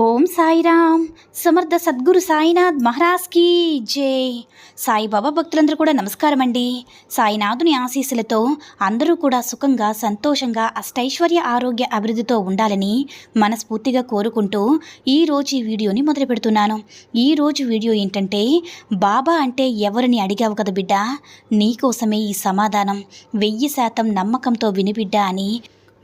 ఓం సాయిరామ్. సమర్థ సద్గురు సాయినాథ్ మహారాజ్కి జై. సాయిబాబా భక్తులందరూ కూడా నమస్కారం అండి సాయినాథుని ఆశీస్సులతో అందరూ కూడా సుఖంగా సంతోషంగా అష్టైశ్వర్య ఆరోగ్య అభివృద్ధితో ఉండాలని మనస్ఫూర్తిగా కోరుకుంటూ ఈరోజు ఈ వీడియోని మొదలు పెడుతున్నాను. ఈరోజు వీడియో ఏంటంటే బాబా అంటే ఎవరిని అడిగావు కదా బిడ్డ? నీకోసమే ఈ సమాధానం. వెయ్యి శాతం నమ్మకంతో వినిబిడ్డ అని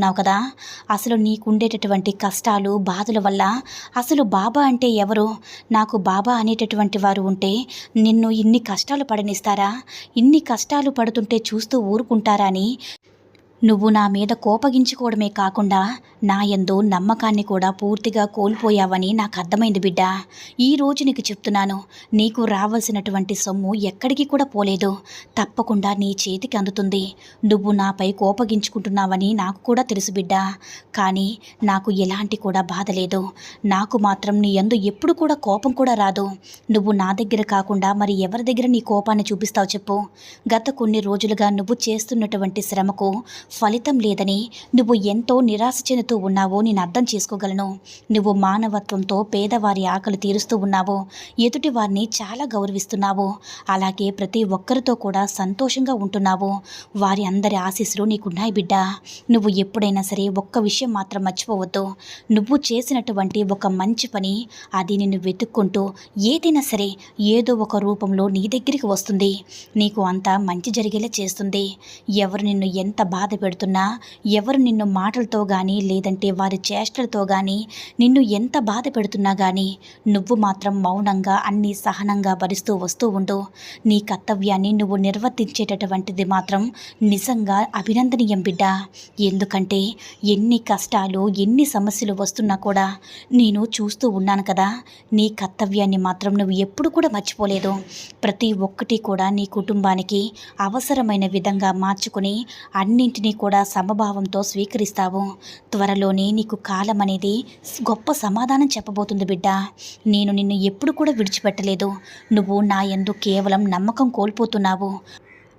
కోల్పోతున్నావు కదా. అసలు నీకుండేటటువంటి కష్టాలు బాధల వల్ల అసలు బాబా అంటే ఎవరు? నాకు బాబా అనేటటువంటి వారు ఉంటే నిన్ను ఇన్ని కష్టాలు పడనిస్తారా? ఇన్ని కష్టాలు పడుతుంటే చూస్తూ ఊరుకుంటారా అని నువ్వు నా మీద కోపగించుకోవడమే కాకుండా నా యందు నమ్మకాన్ని కూడా పూర్తిగా కోల్పోయావని నాకు అర్థమైంది బిడ్డ. ఈ రోజు నీకు చెప్తున్నాను నీకు రావాల్సినటువంటి సొమ్ము ఎక్కడికి కూడా పోలేదు. తప్పకుండా నీ చేతికి అందుతుంది. నువ్వు నాపై కోపగించుకుంటున్నావని నాకు కూడా తెలుసు బిడ్డ. కానీ నాకు ఎలాంటి కూడా బాధ లేదు. నాకు మాత్రం నీ యందు ఎప్పుడు కూడా కోపం కూడా రాదు. నువ్వు నా దగ్గర కాకుండా మరి ఎవరి దగ్గర నీ కోపాన్ని చూపిస్తావు చెప్పు. గత కొన్ని రోజులుగా నువ్వు చేస్తున్నటువంటి శ్రమకు ఫలితం లేదని నువ్వు ఎంతో నిరాశ చెందుతూ ఉన్నావో నేను అర్థం చేసుకోగలను. నువ్వు మానవత్వంతో పేదవారి ఆకలి తీరుస్తూ ఉన్నావు ఎదుటి వారిని చాలా గౌరవిస్తున్నావు అలాగే ప్రతి ఒక్కరితో కూడా సంతోషంగా ఉంటున్నావు వారి అందరి ఆశీస్సులు నీకున్నాయి బిడ్డ. నువ్వు ఎప్పుడైనా సరే ఒక్క విషయం మాత్రం మర్చిపోవద్దు. నువ్వు చేసినటువంటి ఒక మంచి పని అది నిన్ను వెతుక్కుంటూ ఏదైనా సరే ఏదో ఒక రూపంలో నీ దగ్గరికి వస్తుంది. నీకు అంతా మంచి జరిగేలా చేస్తుంది. ఎవరు నిన్ను ఎంత బాధ పెడుతున్నా ఎవరు నిన్ను మాటలతో కానీ లేదంటే వారి చేష్టలతో కానీ నిన్ను ఎంత బాధ పెడుతున్నా కానీ నువ్వు మాత్రం మౌనంగా అన్ని సహనంగా భరిస్తూ వస్తూ ఉండు. నీ కర్తవ్యాన్ని నువ్వు నిర్వర్తించేటటువంటిది మాత్రం నిజంగా అభినందనీయం బిడ్డ. ఎందుకంటే ఎన్ని కష్టాలు ఎన్ని సమస్యలు వస్తున్నా కూడా నేను చూస్తూ ఉన్నాను కదా నీ కర్తవ్యాన్ని మాత్రం నువ్వు ఎప్పుడు కూడా మర్చిపోలేదు. ప్రతి ఒక్కటి కూడా నీ కుటుంబానికి అవసరమైన విధంగా మార్చుకుని అన్నింటినీ కూడా సమభావంతో స్వీకరిస్తావు. త్వరలోనే నీకు కాలం అనేది గొప్ప సమాధానం చెప్పబోతుంది బిడ్డ. నేను నిన్ను ఎప్పుడు కూడా విడిచిపెట్టలేదు. నువ్వు నా యందు కేవలం నమ్మకం కోల్పోతున్నావు.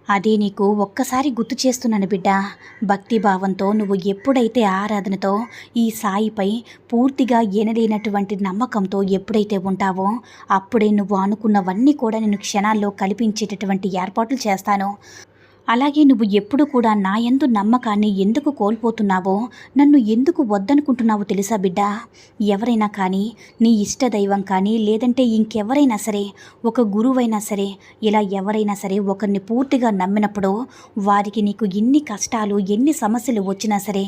అదే నీకు ఒక్కసారి గుర్తు చేస్తున్నాను బిడ్డ. భక్తి భావంతో నువ్వు ఎప్పుడైతే ఆరాధనతో ఈ సాయిపై పూర్తిగా ఎనలేనటువంటి నమ్మకంతో ఎప్పుడైతే ఉంటావో అప్పుడే నువ్వు అనుకున్నవన్నీ కూడా నేను క్షణాల్లో కల్పించేటటువంటి ఏర్పాట్లు చేస్తాను. అలాగే నువ్వు ఎప్పుడు కూడా నా యందు నమ్మకాన్ని ఎందుకు కోల్పోతున్నావో నన్ను ఎందుకు వద్దనుకుంటున్నావో తెలుసా బిడ్డ? ఎవరైనా కానీ నీ ఇష్ట దైవం కానీ లేదంటే ఇంకెవరైనా సరే ఒక గురువైనా సరే ఇలా ఎవరైనా సరే ఒకరిని పూర్తిగా నమ్మినప్పుడు వారికి నీకు ఎన్ని కష్టాలు ఎన్ని సమస్యలు వచ్చినా సరే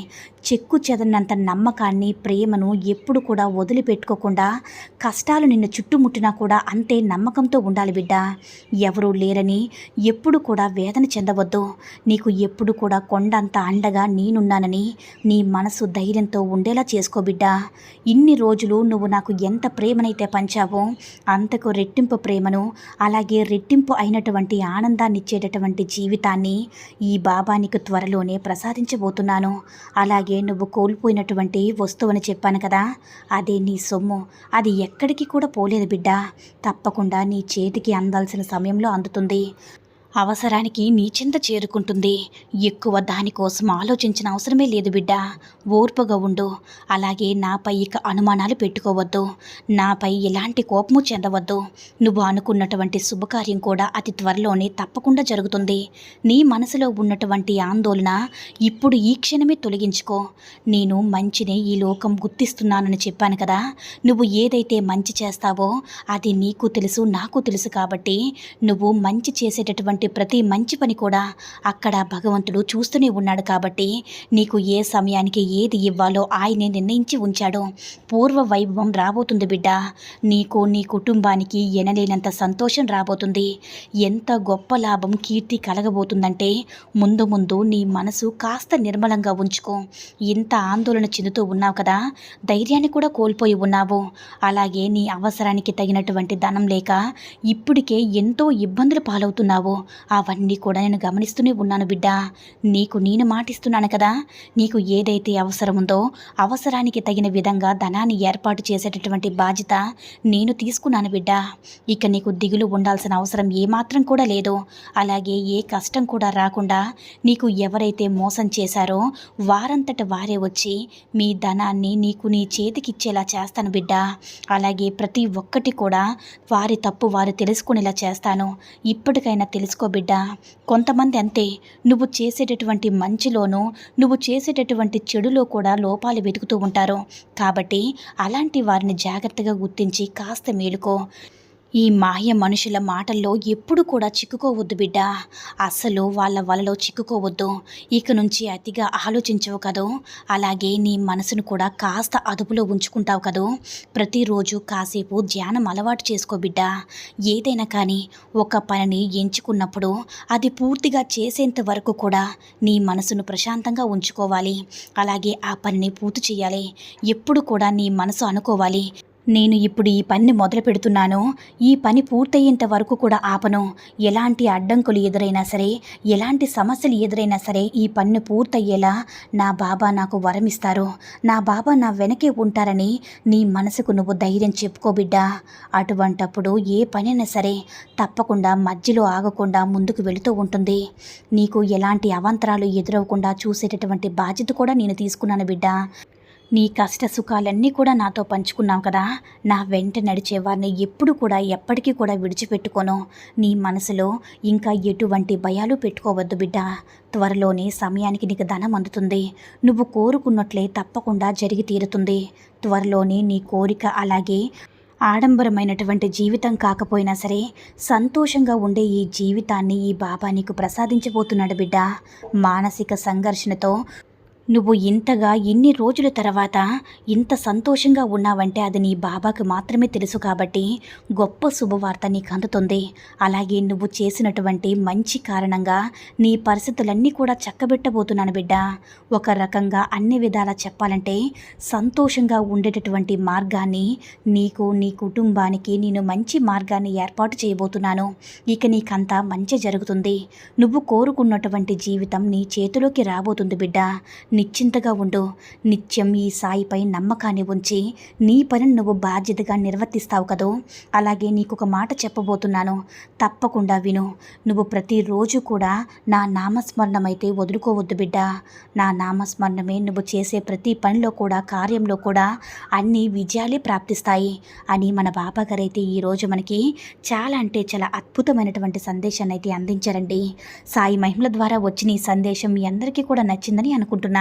చెక్కు చెదనంత నమ్మకాన్ని ప్రేమను ఎప్పుడు కూడా వదిలిపెట్టుకోకుండా కష్టాలు నిన్ను చుట్టుముట్టినా కూడా అంతే నమ్మకంతో ఉండాలి బిడ్డ. ఎవరూ లేరని ఎప్పుడు కూడా వేదన చెందవద్దు. నీకు ఎప్పుడు కూడా కొండంత అండగా నేనున్నానని నీ మనసు ధైర్యంతో ఉండేలా చేసుకో బిడ్డ. ఇన్ని రోజులు నువ్వు నాకు ఎంత ప్రేమనైతే పంచావో అంతకు రెట్టింపు ప్రేమను అలాగే రెట్టింపు అయినటువంటి ఆనందాన్ని ఇచ్చేటటువంటి జీవితాన్ని ఈ బాబా నీకు త్వరలోనే ప్రసాదించబోతున్నాను. అలాగే నువ్వు కోల్పోయినటువంటి వస్తువని చెప్పాను కదా అదే నీ సొమ్ము. అది ఎక్కడికి కూడా పోలేదు బిడ్డ. తప్పకుండా నీ చేతికి అందాల్సిన సమయంలో అందుతుంది. అవసరానికి నీ చింత చేరుకుంటుంది. ఎక్కువ దానికోసం ఆలోచించిన అవసరమే లేదు బిడ్డ. ఓర్పుగా ఉండు. అలాగే నాపై ఇక అనుమానాలు పెట్టుకోవద్దు. నాపై ఎలాంటి కోపము చెందవద్దు. నువ్వు అనుకున్నటువంటి శుభకార్యం కూడా అతి త్వరలోనే తప్పకుండా జరుగుతుంది. నీ మనసులో ఉన్నటువంటి ఆందోళన ఇప్పుడు ఈ క్షణమే తొలగించుకో. నేను మంచినే ఈ లోకం గుర్తిస్తున్నానని చెప్పాను కదా. నువ్వు ఏదైతే మంచి చేస్తావో అది నీకు తెలుసు నాకు తెలుసు కాబట్టి నువ్వు మంచి చేసేటటువంటి ప్రతి మంచి పని కూడా అక్కడ భగవంతుడు చూస్తూనే ఉన్నాడు కాబట్టి నీకు ఏ సమయానికి ఏది ఇవ్వాలో ఆయనే నిర్ణయించి ఉంచాడు. పూర్వ వైభవం రాబోతుంది బిడ్డ. నీకు నీ కుటుంబానికి ఎనలేనంత సంతోషం రాబోతుంది. ఎంత గొప్ప లాభం కీర్తి కలగబోతుందంటే ముందు ముందు నీ మనసు కాస్త నిర్మలంగా ఉంచుకో. ఇంత ఆందోళన చెందుతూ ఉన్నావు కదా ధైర్యాన్ని కూడా కోల్పోయి ఉన్నావు. అలాగే నీ అవసరానికి తగినటువంటి ధనం లేక ఇప్పటికే ఎంతో ఇబ్బందులు పాలవుతున్నావు. అవన్నీ కూడా నేను గమనిస్తూనే ఉన్నాను బిడ్డ. నీకు నేను మాటిస్తున్నాను కదా. నీకు ఏదైతే అవసరం ఉందో అవసరానికి తగిన విధంగా ధనాన్ని ఏర్పాటు చేసేటటువంటి బాధ్యత నేను తీసుకున్నాను బిడ్డ. ఇక నీకు దిగులు ఉండాల్సిన అవసరం ఏమాత్రం కూడా లేదు. అలాగే ఏ కష్టం కూడా రాకుండా నీకు ఎవరైతే మోసం చేశారో వారంతట వారే వచ్చి మీ ధనాన్ని నీకు నీ చేతికిచ్చేలా చేస్తాను బిడ్డ. అలాగే ప్రతి ఒక్కటి కూడా వారి తప్పు వారు తెలుసుకునేలా చేస్తాను. ఇప్పటికైనా తెలుసుకు బిడ్డ. కొంతమంది అంతే. నువ్వు చేసేటటువంటి మంచిలోనూ నువ్వు చేసేటటువంటి చెడులో కూడా లోపాలు వెతుకుతూ ఉంటారు. కాబట్టి అలాంటి వారిని జాగ్రత్తగా గుర్తించి కాస్త మేలుకో. ఈ మాయ మనుషుల మాటల్లో ఎప్పుడు కూడా చిక్కుకోవద్దు బిడ్డ. అస్సలు వాళ్ళ వలలో చిక్కుకోవద్దు. ఇక నుంచి అతిగా ఆలోచించవు కదూ. అలాగే నీ మనసును కూడా కాస్త అదుపులో ఉంచుకుంటావు కదూ. ప్రతిరోజు కాసేపు ధ్యానం అలవాటు చేసుకో బిడ్డ. ఏదైనా కానీ ఒక పనిని ఎంచుకున్నప్పుడు అది పూర్తిగా చేసేంత వరకు కూడా నీ మనసును ప్రశాంతంగా ఉంచుకోవాలి. అలాగే ఆ పనిని పూర్తి చేయాలి. ఎప్పుడు కూడా నీ మనసు అనుకోవాలి. నేను ఇప్పుడు ఈ పనిని మొదలు పెడుతున్నాను. ఈ పని పూర్తయ్యేంత వరకు కూడా ఆపను. ఎలాంటి అడ్డంకులు ఎదురైనా సరే ఎలాంటి సమస్యలు ఎదురైనా సరే ఈ పన్ను పూర్తయ్యేలా నా బాబా నాకు వరమిస్తారు. నా బాబా నా వెనకే ఉంటారని నీ మనసుకు నువ్వు ధైర్యం చెప్పుకో బిడ్డా. అటువంటప్పుడు ఏ పనైనా సరే తప్పకుండా మధ్యలో ఆగకుండా ముందుకు వెళుతూ ఉంటుంది. నీకు ఎలాంటి అవాంతరాలు ఎదురవ్వకుండా చూసేటటువంటి బాధ్యత కూడా నేను తీసుకున్నాను బిడ్డా. నీ కష్ట సుఖాలన్నీ కూడా నాతో పంచుకున్నావు కదా. నా వెంట నడిచేవారిని ఎప్పుడు కూడా ఎప్పటికీ కూడా విడిచిపెట్టుకోను. నీ మనసులో ఇంకా ఎటువంటి భయాలు పెట్టుకోవద్దు బిడ్డ. త్వరలోనే సమయానికి నీకు ధనం అందుతుంది. నువ్వు కోరుకున్నట్లే తప్పకుండా జరిగి తీరుతుంది. త్వరలోనే నీ కోరిక అలాగే ఆడంబరమైనటువంటి జీవితం కాకపోయినా సరే సంతోషంగా ఉండే ఈ జీవితాన్ని ఈ బాబా నీకు ప్రసాదించబోతున్నాడు బిడ్డ. మానసిక సంఘర్షణతో నువ్వు ఇంతగా ఇన్ని రోజుల తర్వాత ఇంత సంతోషంగా ఉన్నావంటే అది నీ బాబాకు మాత్రమే తెలుసు కాబట్టి గొప్ప శుభవార్త నీకు అందుతుంది అలాగే నువ్వు చేసినటువంటి మంచి కారణంగా నీ పరిస్థితులన్నీ కూడా చక్కబెట్టబోతున్నాను బిడ్డ. ఒక రకంగా అన్ని విధాలా చెప్పాలంటే సంతోషంగా ఉండేటటువంటి మార్గాన్ని నీకు నీ కుటుంబానికి నేను మంచి మార్గాన్ని ఏర్పాటు చేయబోతున్నాను. ఇక నీకంతా మంచి జరుగుతుంది. నువ్వు కోరుకున్నటువంటి జీవితం నీ చేతిలోకి రాబోతుంది బిడ్డ. నిశ్చింతగా ఉండు. నిత్యం ఈ సాయిపై నమ్మకాన్ని ఉంచి నీ పనిని నువ్వు బాధ్యతగా నిర్వర్తిస్తావు కదూ. అలాగే నీకు ఒక మాట చెప్పబోతున్నాను. తప్పకుండా విను. నువ్వు ప్రతిరోజు కూడా నా నామస్మరణమైతే వదులుకోవద్దు బిడ్డ. నా నామస్మరణమే నువ్వు చేసే ప్రతి పనిలో కూడా కార్యంలో కూడా అన్ని విజయాలే ప్రాప్తిస్తాయి అని మన బాబాగారైతే ఈరోజు మనకి చాలా అంటే చాలా అద్భుతమైనటువంటి సందేశాన్ని అయితే అందించారండి. సాయి మహిమల ద్వారా వచ్చిన ఈ సందేశం మీ అందరికీ కూడా నచ్చిందని అనుకుంటున్నాను